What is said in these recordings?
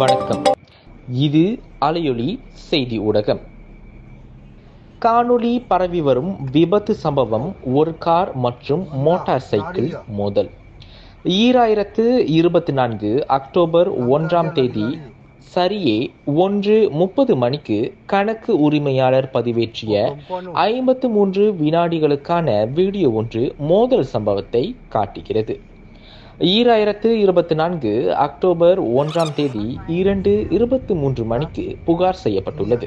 வணக்கம். இது அலையொலி செய்தி ஊடகம். காணொளி பரவி வரும் விபத்து சம்பவம் ஒரு கார் மற்றும் மோட்டார் சைக்கிள் மோதல். ஈராயிரத்து இருபத்தி நான்கு அக்டோபர் ஒன்றாம் தேதி சரியே ஒன்று முப்பது மணிக்கு கணக்கு உரிமையாளர் பதிவேற்றிய ஐம்பத்து மூன்று வினாடிகளுக்கான வீடியோ ஒன்று மோதல் சம்பவத்தை காட்டுகிறது. ஈராயிரத்து இருபத்தி நான்கு அக்டோபர் ஒன்றாம் தேதி இரண்டு இருபத்தி மூன்று மணிக்கு புகார் செய்யப்பட்டுள்ளது.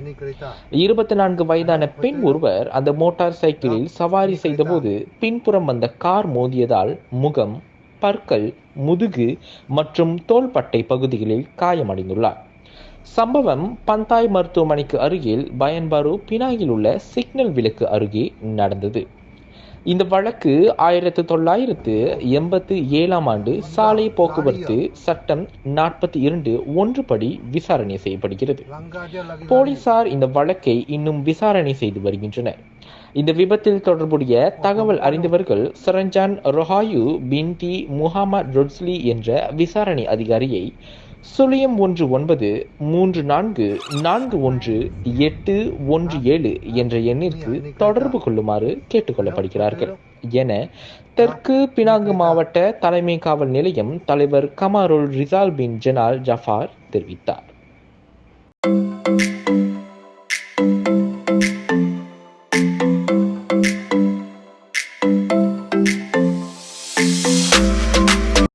இருபத்தி நான்கு வயதான பெண் ஒருவர் அந்த மோட்டார் சைக்கிளில் சவாரி செய்தபோது பின்புறம் வந்த கார் மோதியதால் முகம் பற்கள் முதுகு மற்றும் தோள்பட்டை பகுதிகளில் காயமடைந்துள்ளார். சம்பவம் பந்தாய் மருத்துவமனைக்கு அருகில் பயன்பாரு பினாயில் உள்ள சிக்னல் விளக்கு அருகே நடந்தது. இந்த வழக்கு ஆயிரத்தி தொள்ளாயிரத்து எண்பத்தி ஏழாம் ஆண்டு சாலை போக்குவரத்து சட்டம் நாற்பத்தி இரண்டு ஒன்று படி விசாரணை செய்யப்படுகிறது. போலீசார் இந்த வழக்கை இன்னும் விசாரணை செய்து வருகின்றனர் இந்த விபத்தில் தொடர்புடைய தகவல் அறிந்தவர்கள் சரஞ்சான் ரொஹாயு பின்டி முஹாமத் ரொட்ஸ்லி என்ற விசாரணை அதிகாரியை சுழியம் ஒன்று ஒன்பது மூன்று நான்கு நான்கு ஒன்று எட்டு ஒன்று ஏழு என்ற எண்ணிற்கு தொடர்பு கொள்ளுமாறு கேட்டுக்கொள்ளப்படுகிறார்கள். என தெற்கு பினாங்கு மாவட்ட தலைமை காவல் நிலையம் தலைவர் கமாருல் ரிசால் பின் ஜெனால் ஜஃபார் தெரிவித்தார்.